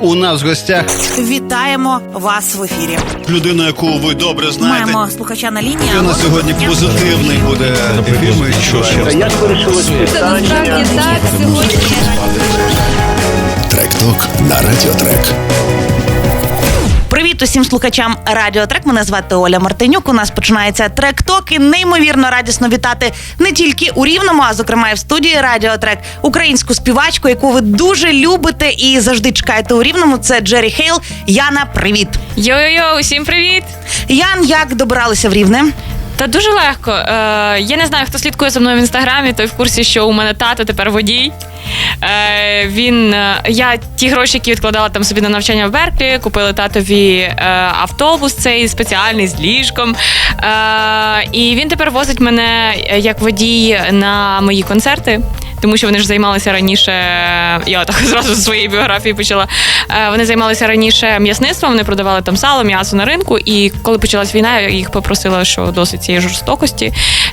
У нас в гостях Вітаємо вас в ефірі. людина, яку ви добре знаєте. Маємо слухача на лінії. У на сьогодні позитивний буде ефір. Ми що ще Як питання? так сьогодні. Трек-ток на Радіотрек. Привіт усім слухачам Радіо Трек. Мене звати Оля Мартинюк. У нас починається трек-ток і неймовірно радісно вітати не тільки у Рівному, а зокрема і в студії Радіо Трек українську співачку, яку ви дуже любите і завжди чекаєте у Рівному. Це Джері Хейл. Яна, привіт. Йо-йо-йо, усім привіт! Ян, як добиралися в Рівне? Та дуже легко. Е, я не знаю, хто слідкує за мною в інстаграмі, той в курсі, що у мене тато тепер водій. Е, він, е, я ті гроші, які відкладала там собі на навчання в Берклі, купили татові е, автобус цей спеціальний з ліжком. Е, і він тепер возить мене е, як водій на мої концерти. Тому що вони ж займалися раніше. Я так зразу з своєї біографії почала. Е, Вони займалися раніше м'ясництвом, вони продавали там сало, м'ясо на ринку. І коли почалась війна, я їх попросила, що досить цієї жорстокості.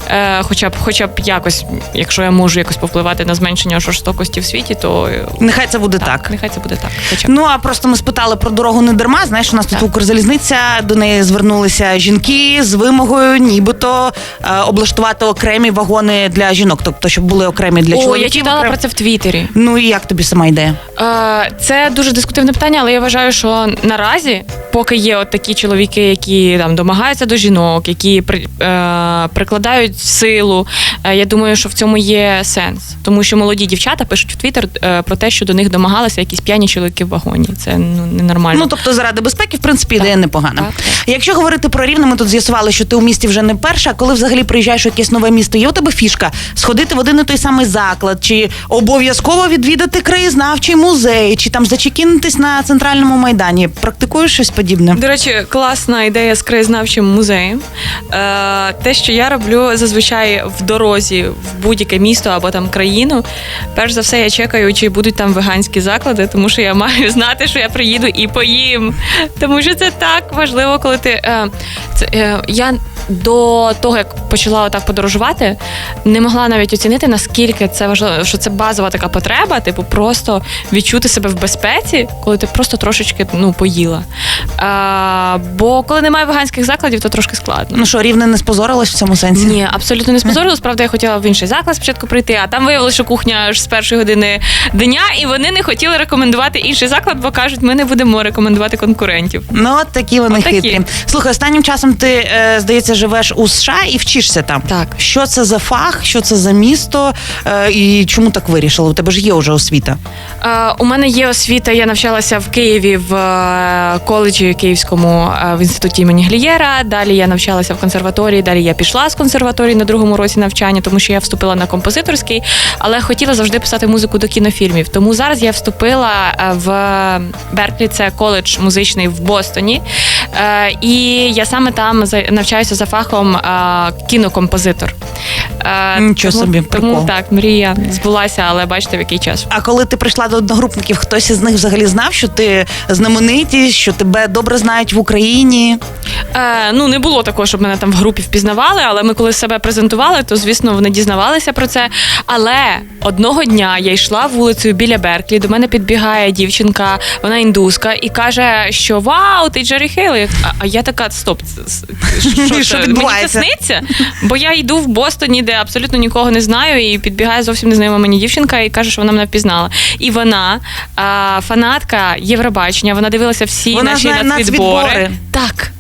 Е, Хоча б, хоча б якось, якщо я можу якось повпливати на зменшення жорстокості в світі, то е, Нехай це буде так. нехай це буде так. Хоча б. Ну а просто ми спитали про дорогу не дарма. Знаєш, у нас тут Так. Укрзалізниця до неї звернулися жінки з вимогою, нібито облаштувати окремі вагони для жінок, тобто щоб були окремі для чоловіків. Я читала про це в Твіттері. Ну і як тобі сама ідея? Е, Це дуже дискутивне питання, але я вважаю, що наразі, поки є от такі чоловіки, які там домагаються до жінок, які при, е, прикладають силу, е, я думаю, що в цьому є сенс. Тому що молоді дівчата пишуть в Твіттер е, про те, що до них домагалися якісь п'яні чоловіки в вагоні. Це ну ненормально. Ну тобто, заради безпеки, в принципі, ідея непогана. так, так. Якщо говорити про рівне, ми тут з'ясували, що ти у місті вже не перша. а Коли взагалі приїжджаєш у якесь нове місто, є у тебе фішка сходити в один і той самий заклад, чи обов'язково відвідати краєзнавчий музей, чи там зачекінитись на центральному майдані. Практикуєш щось подібне? До речі, класна ідея з краєзнавчим музеєм. Е, те, що я роблю зазвичай в дорозі в будь-яке місто або там країну. Перш за все, я чекаю, чи будуть там веганські заклади, тому що я маю знати, що я приїду і поїм. Тому що це так важливо, коли ти. Е, це, е, я до того, як почала отак подорожувати, не могла навіть оцінити, наскільки це важливо, що це базова така потреба, типу, просто відчути себе в безпеці, коли ти просто трошечки ну, поїла. А, бо коли немає веганських закладів, то трошки складно. Ну що, рівне не спозорилось в цьому сенсі? Ні, абсолютно не спозорилась. Правда, я хотіла в інший заклад спочатку прийти, а там виявилося, що кухня аж з першої години дня, і вони не хотіли рекомендувати інший заклад, бо кажуть, ми не будемо рекомендувати конкурентів. Ну, от такі вони От такі. хитрі. Слухай, останнім часом ти, е, здається, живеш у США і вчишся там. Так. Що це за фах, що це за місто, е, і чому так вирішила? У тебе ж є вже освіта. Е, у мене є освіта. Я навчалася в Києві в е, коледжі Київському е, в інституті імені Глієра. Далі я навчалася в консерваторії. Далі я пішла з консерваторії на другому році навчання, тому що я вступила на композиторський, але хотіла завжди писати музику до кінофільмів. Тому зараз я вступила е, в Берклі, це коледж музичний в Бостоні. Е, І я саме там за- навчаюся за фахом е, кінокомпозитор. Е, Нічого тому- собі, тому прикол. так, мрія збулася, але бачите, в який час. А коли ти прийшла до одногрупників, хтось із них взагалі знав, що ти знаменитість, що тебе добре знають в Україні. Е, ну не було такого, щоб мене там в групі впізнавали, але ми коли себе презентували, то звісно вони дізнавалися про це. Але одного дня я йшла вулицею біля Берклі. До мене підбігає дівчинка, вона індуска, і каже, що вау, ти Джері Хейл. Я- А, а я така, стоп, що, Що мені це сниться? Бо я йду в Бостоні, де абсолютно нікого не знаю, і підбігає зовсім незнайома мені дівчинка і каже, що вона мене впізнала. І вона а, фанатка Євробачення, вона дивилася всі Вона наші знає нацвідбори. нацвідбори. Так.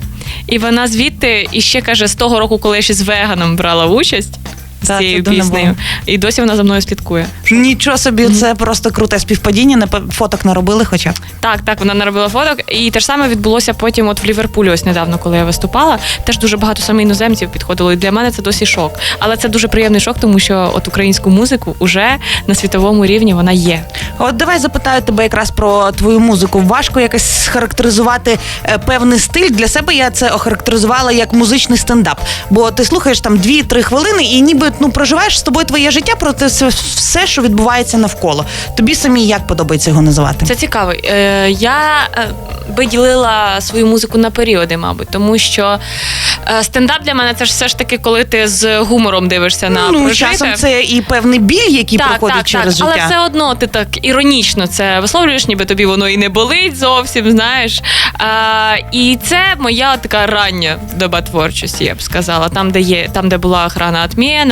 І вона звідти і ще каже, з того року, коли я ще з веганом брала участь з цією це піснею. І досі вона за мною слідкує. Нічого собі, це просто круте співпадіння. Напе- Фоток наробили, хоча б. Так, так, вона наробила фоток. І те ж саме відбулося потім от в Ліверпулі, ось недавно, коли я виступала. Теж дуже багато саме іноземців підходило. І для мене це досі шок. Але це дуже приємний шок, тому що от українську музику уже на світовому рівні вона є. От давай запитаю тебе якраз про твою музику. Важко якось схарактеризувати е, певний стиль. Для себе я це охарактеризувала як музичний стендап. Бо ти слухаєш там 2-3 хвилини, і ніби ніби ну проживаєш з тобою твоє життя, проте все, що відбувається навколо. Тобі самі як подобається його називати? Це цікаво. Е, я е, би ділила свою музику на періоди, мабуть, тому що е, стендап для мене це ж все ж таки, коли ти з гумором дивишся на ну, прожите. часом це і певний біль, який проходить через Але життя. все одно ти так іронічно це висловлюєш, ніби тобі воно і не болить зовсім, знаєш. А, і це моя така рання доба творчості, я б сказала. Там, де є, там, де була охрана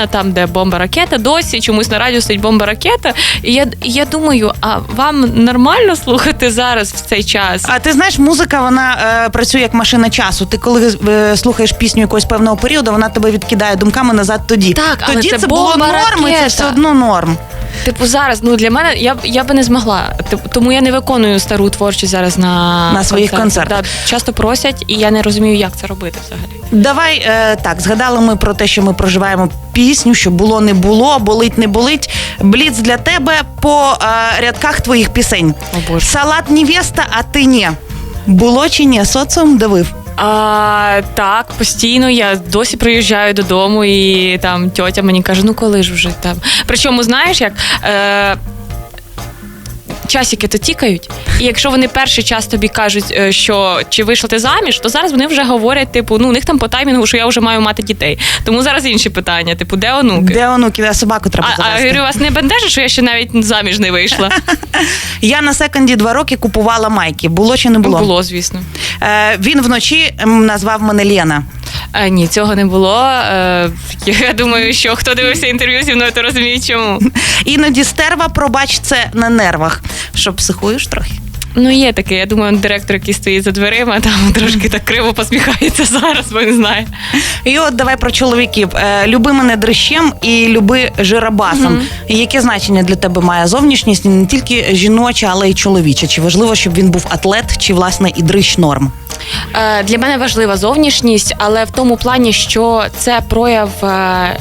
там, де бомба ракета, досі чомусь на радіо стоїть бомба ракета. І я, я думаю, а вам нормально слухати зараз в цей час? А ти знаєш, музика вона е, працює як машина часу. Ти коли е, слухаєш пісню якогось певного періоду, вона тебе відкидає думками назад тоді. Так, але тоді це це, було норм, і це все одно норм. Типу, зараз ну для мене я я би не змогла. Типу, тому я не виконую стару творчість зараз на, На своїх концертах. Да, часто просять, і я не розумію, як це робити взагалі. Давай е, так, згадали ми про те, що ми проживаємо пісню, що було не було, болить не болить. Бліц для тебе по е, рядках твоїх пісень. О, Боже. Салат невеста, а ти ні. Було чи ні? Соціум давив. А, так, постійно я досі приїжджаю додому, і там тьотя мені каже: ну коли ж вже там. Причому, знаєш, як. Е, Часики то тікають, і якщо вони перший час тобі кажуть, е, що чи вийшла ти заміж, то зараз вони вже говорять, типу, ну у них там по таймінгу, що я вже маю мати дітей. Тому зараз інші питання, типу, де онуки? Де онуки, а собаку треба А, а говорю, вас не бентежить, що я ще навіть заміж не вийшла. Я на секонді два роки купувала майки. Було чи не було? Було, звісно. Е, він вночі назвав мене Лена. А, ні, цього не було. Е, я думаю, що хто дивився інтерв'ю зі мною, то розуміє, чому. Іноді стерва, пробач, це на нервах. Що психуєш трохи? Ну, є таке. Я думаю, директор, який стоїть за дверима, там трошки так криво посміхається зараз, бо не знає. І от давай про чоловіків. Е, люби мене дрищем і люби жиробасом. Яке значення для тебе має зовнішність не тільки жіноча, але й чоловіча? Чи важливо, щоб він був атлет, чи власне і дрищ норм? Е, для мене важлива зовнішність, але в тому плані, що це прояв. е,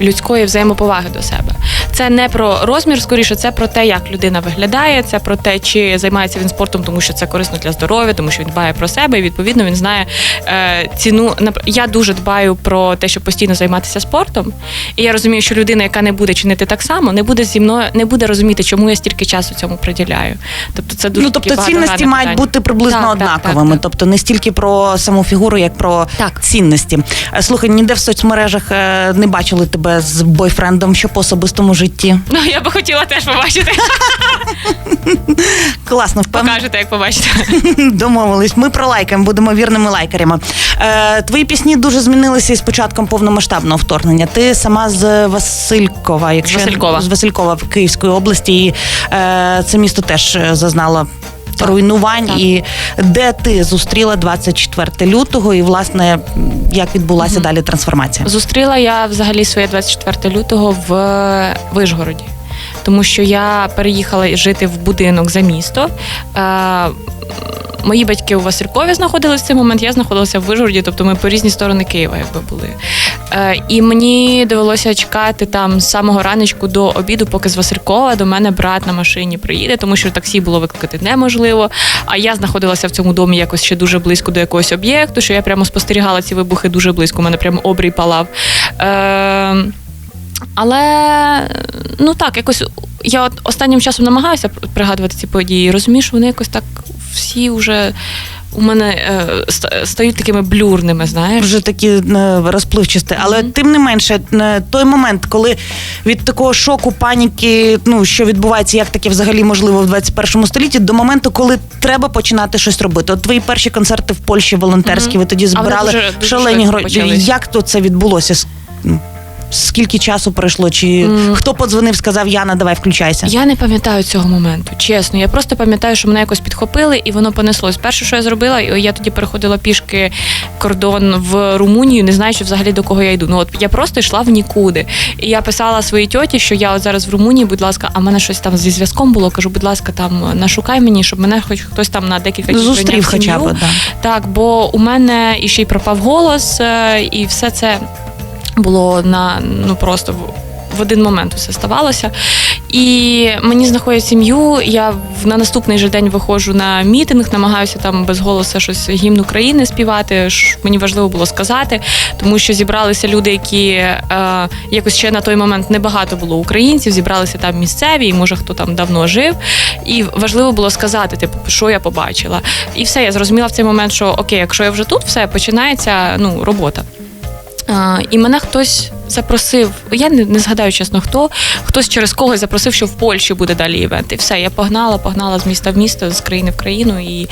Людської взаємоповаги до себе. Це не про розмір, скоріше, це про те, як людина виглядає, це про те, чи займається він спортом, тому що це корисно для здоров'я, тому що він дбає про себе, і відповідно він знає е, ціну. Я дуже дбаю про те, щоб постійно займатися спортом. І я розумію, що людина, яка не буде чинити так само, не буде зі мною, не буде розуміти, чому я стільки часу цьому приділяю. Тобто, це дуже ну тобто цінності мають питання. бути приблизно Так, так, однаковими. так, так. Тобто не стільки про саму фігуру, як про Так. цінності. Е, Слухай, ніде в соцмережах е, не бачили тебе з бойфрендом, що по особистому житті. Ну, я би хотіла теж побачити. Класно, впевнена. Покажете, як побачите. Домовились. Ми пролайкаємо, будемо вірними лайкарями. Е, твої пісні дуже змінилися із початком повномасштабного вторгнення. Ти сама з Василькова, якщо Василькова. з Василькова в Київської області. І, е, це місто теж е, зазнало. Руйнувань так. і де ти зустріла 24 лютого, і власне як відбулася далі трансформація? Зустріла я взагалі своє 24 лютого в Вишгороді. Тому що я переїхала жити в будинок за місто. Мої батьки у Василькові знаходилися в цей момент, я знаходилася в Вижгороді, тобто ми по різні сторони Києва якби були. Е, і мені довелося чекати там з самого раночку до обіду, поки з Василькова до мене брат на машині приїде, тому що таксі було викликати неможливо. А я знаходилася в цьому домі якось ще дуже близько до якогось об'єкту, що я прямо спостерігала ці вибухи дуже близько. У мене прямо обрій палав. Е, але ну так, якось я от останнім часом намагаюся пригадувати ці події. Розумію, що вони якось так всі вже у мене е, стають такими блюрними, знаєш. вже такі е, розпливчасті. Але тим не менше, е, той момент, коли від такого шоку, паніки, ну що відбувається, як таке взагалі можливо в 21 столітті, до моменту, коли треба починати щось робити. От твої перші концерти в Польщі волонтерські, ви тоді збирали дуже- дуже шалені гроші. Як то це відбулося? Скільки часу пройшло? Чи хто подзвонив, сказав Яна, давай включайся? Я не пам'ятаю цього моменту, чесно. Я просто пам'ятаю, що мене якось підхопили і воно понеслось. Перше, що я зробила, я тоді переходила пішки кордон в Румунію, не знаючи взагалі до кого я йду. Ну от я просто йшла в нікуди. І я писала своїй тьоті, що я от зараз в Румунії, будь ласка, а в мене щось там зі зв'язком було. Кажу, будь ласка, там нашукай мені, щоб мене хоч хтось там на декілька днів Зустрів хоча б, да. Так, бо у мене і ще й пропав голос, е, і все це було на ну просто в. Один момент усе ставалося. І мені знаходять сім'ю. Я на наступний же день виходжу на мітинг, намагаюся там без голосу щось гімн України співати. Мені важливо було сказати, тому що зібралися люди, які е, якось ще на той момент небагато було українців. Зібралися там місцеві, і може хто там давно жив. І важливо було сказати, типу, що я побачила. І все, я зрозуміла в цей момент, що окей, якщо я вже тут, все починається ну, робота. І мене хтось запросив, я не, не згадаю чесно хто, хтось через когось запросив, що в Польщі буде далі івент. І все, я погнала, погнала з міста в місто, з країни в країну. І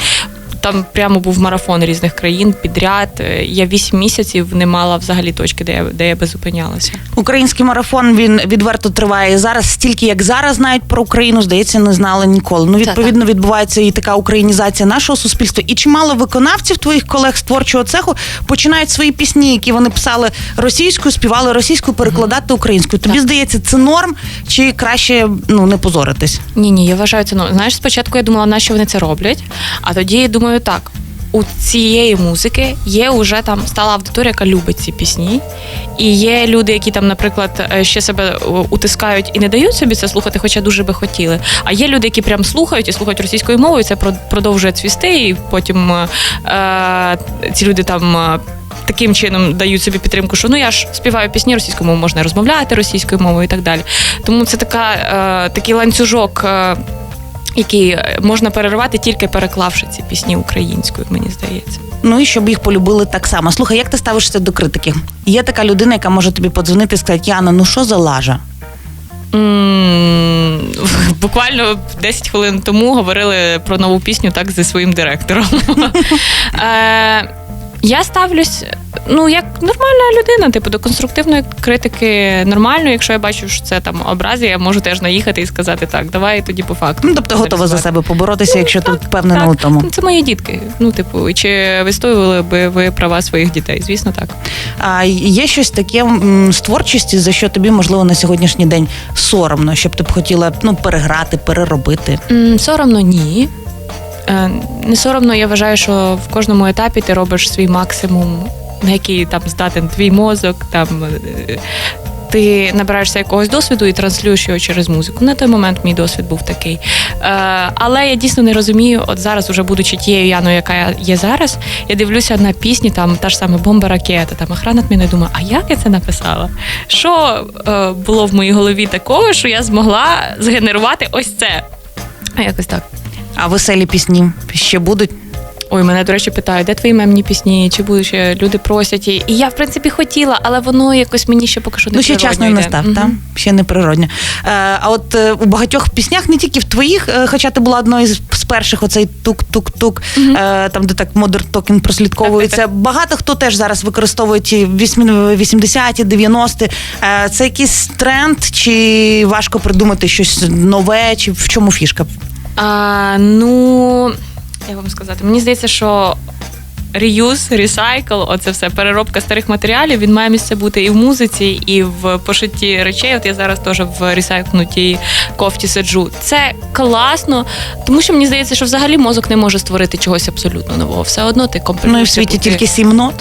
там прямо був марафон різних країн підряд. Е, Я вісім місяців не мала взагалі точки, де я, де я би зупинялася. Український марафон він відверто триває зараз. Стільки як зараз знають про Україну, здається, не знали ніколи. Ну відповідно відбувається і така українізація нашого суспільства. І чимало виконавців твоїх колег з творчого цеху починають свої пісні, які вони писали російською, співали російською, перекладати українською. Тобі Так. здається, це норм чи краще ну не позоритись? Ні, ні, я вважаю це. Ну знаєш, спочатку я думала, на що вони це роблять. А тоді думаю, так. У цієї музики є вже там стала аудиторія, яка любить ці пісні. І є люди, які там, наприклад, е, ще себе е, утискають і не дають собі це слухати, хоча дуже би хотіли. А є люди, які прям слухають і слухають російською мовою, і це про- продовжує цвісти, і потім е, е, ці люди там. Таким чином дають собі підтримку, що ну я ж співаю пісні російською мовою, можна розмовляти російською мовою і так далі. Тому це така, е, такий ланцюжок, е, який е, можна переривати тільки переклавши ці пісні українською, мені здається. Ну і щоб їх полюбили так само. Слухай, як ти ставишся до критики? Є така людина, яка може тобі подзвонити і сказати, Яна, ну що за лажа? М, Буквально 10 хвилин тому говорили про нову пісню так зі своїм директором. Е, Я ставлюсь, ну, як нормальна людина, типу, до конструктивної критики нормально. Якщо я бачу, що це там образи, я можу теж наїхати і сказати так, давай тоді по факту. Ну тобто готова за себе поборотися, якщо ти впевнена так. у тому. Ну, Це мої дітки. Ну, типу, чи вистоювали би ви права своїх дітей? Звісно, так. А є щось таке з творчості, за що тобі можливо на сьогоднішній день соромно, щоб ти б хотіла ну переграти, переробити. Соромно ні. Е, Не соромно, я вважаю, що в кожному етапі ти робиш свій максимум, на який там здатен твій мозок. Там е, ти набираєшся якогось досвіду і транслюєш його через музику. На той момент мій досвід був такий. Е, Але я дійсно не розумію, от зараз, уже будучи тією Яною, яка є зараз, я дивлюся на пісні, там та ж саме бомба ракета, там охрана мене думаю, а як я це написала? Що було в моїй голові такого, що я змогла згенерувати ось це? А якось так. А веселі пісні ще будуть. Ой, мене, до речі, питають, де твої мемні пісні, чи будуть ще люди просять. І і я, в принципі, хотіла, але воно якось мені ще поки що не Ну ще час не настав, Мгм. та ще не природньо. Е, а от е, у багатьох піснях, не тільки в твоїх, е, хоча ти була одною з, перших, оцей тук-тук-тук, е, там де так модер токен прослідковується. Так, Багато хто теж зараз використовує ті 80-ті, 90-ті. Е, це якийсь тренд, чи важко придумати щось нове, чи в чому фішка? А, ну, як вам сказати, мені здається, що. Реюз, ресайкл, оце все переробка старих матеріалів. Він має місце бути і в музиці, і в пошитті речей. От я зараз теж в ресайкнутій кофті сиджу. Це класно, тому що мені здається, що взагалі мозок не може створити чогось абсолютно нового. Все одно ти компонуєш. Ну і в світі тільки сім нот.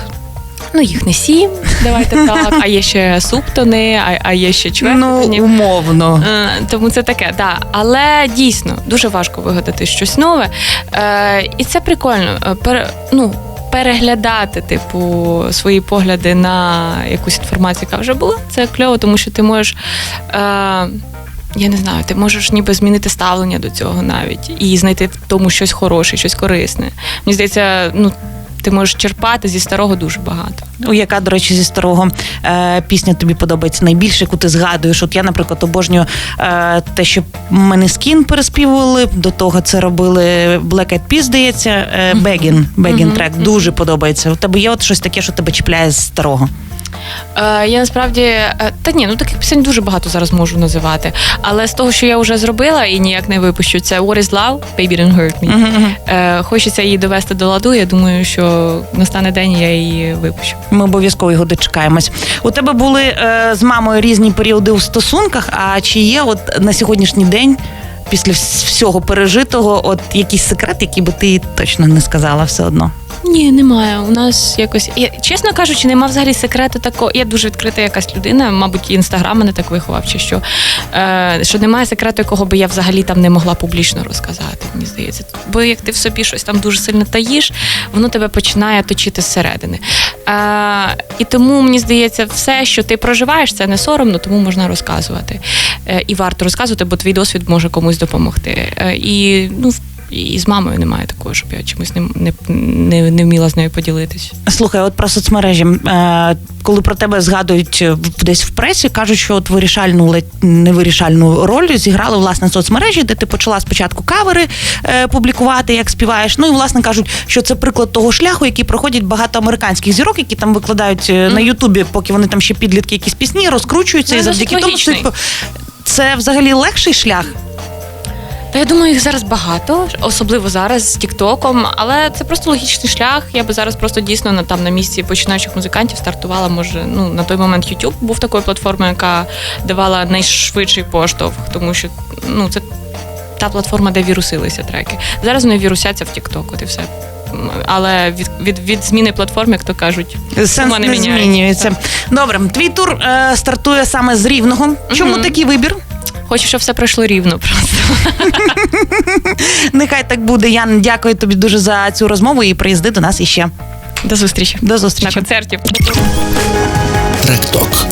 Ну, їх не сім, давайте так. А є ще субтони, а, а є ще Ну, умовно. Е, Тому це таке, да. Але дійсно дуже важко вигадати щось нове. Е, і це прикольно. Е, Пере, ну, переглядати, типу, свої погляди на якусь інформацію, яка вже була. Це кльово, тому що ти можеш. Е, я не знаю, ти можеш ніби змінити ставлення до цього навіть і знайти в тому щось хороше, щось корисне. Мені здається, ну ти можеш черпати зі старого дуже багато. Ну, яка, до речі, зі старого е, пісня тобі подобається найбільше, яку ти згадуєш? От я, наприклад, обожнюю е, те, що мене скін переспівували. До того це робили Black Eyed Peas, здається, е, Бегін, Beggin трек. Дуже подобається. У тебе є от щось таке, що тебе чіпляє з старого. Е, я насправді е, та ні, ну таких пісень дуже багато зараз можу називати. Але з того, що я вже зробила і ніяк не випущу, це What is Love, Baby Don't Hurt Me. Е, хочеться її довести до ладу. Я думаю, що настане день і я її випущу. Ми обов'язково його дочекаємось. У тебе були е, з мамою різні періоди у стосунках. А чи є от на сьогоднішній день, після вс- всього пережитого, от якийсь секрет, який би ти точно не сказала все одно? Ні, немає. У нас якось я, чесно кажучи, нема взагалі секрету такого. Я дуже відкрита якась людина, мабуть, інстаграм мене так виховав, чи що. Е, що немає секрету, якого би я взагалі там не могла публічно розказати. Мені здається. Бо як ти в собі щось там дуже сильно таїш, воно тебе починає точити зсередини. Е, і тому мені здається, все, що ти проживаєш, це не соромно, тому можна розказувати. Е, і варто розказувати, бо твій досвід може комусь допомогти. Е, і ну. І з мамою немає такого, щоб я чимось не, не, не, не вміла з нею поділитись. Слухай, от про соцмережі, е, коли про тебе згадують е, десь в пресі, кажуть, що от вирішальну невирішальну роль зіграли власне соцмережі, де ти почала спочатку кавери е, публікувати, як співаєш. Ну і власне кажуть, що це приклад того шляху, який проходять багато американських зірок, які там викладають е, на Ютубі, поки вони там ще підлітки якісь пісні, розкручуються, Ну, і завдяки тому типу, це взагалі легший шлях. Та я думаю, їх зараз багато, особливо зараз з Тіктоком, але це просто логічний шлях. Я би зараз просто дійсно на там на місці починаючих музикантів стартувала. Може, ну на той момент YouTube був такою платформою, яка давала найшвидший поштовх, тому що ну це та платформа, де вірусилися треки. Зараз вони вірусяться в Тікток, от і все. Але від, від, від зміни платформи, як то кажуть, Сенс не, міняється. змінюється. Добре, твій тур е, стартує саме з рівного. Чому Мгм. такий вибір? Хочу, щоб все пройшло рівно. Просто Нехай так буде. Ян, дякую тобі дуже за цю розмову і приїзди до нас іще. до зустрічі До на концерті. Трек-ток.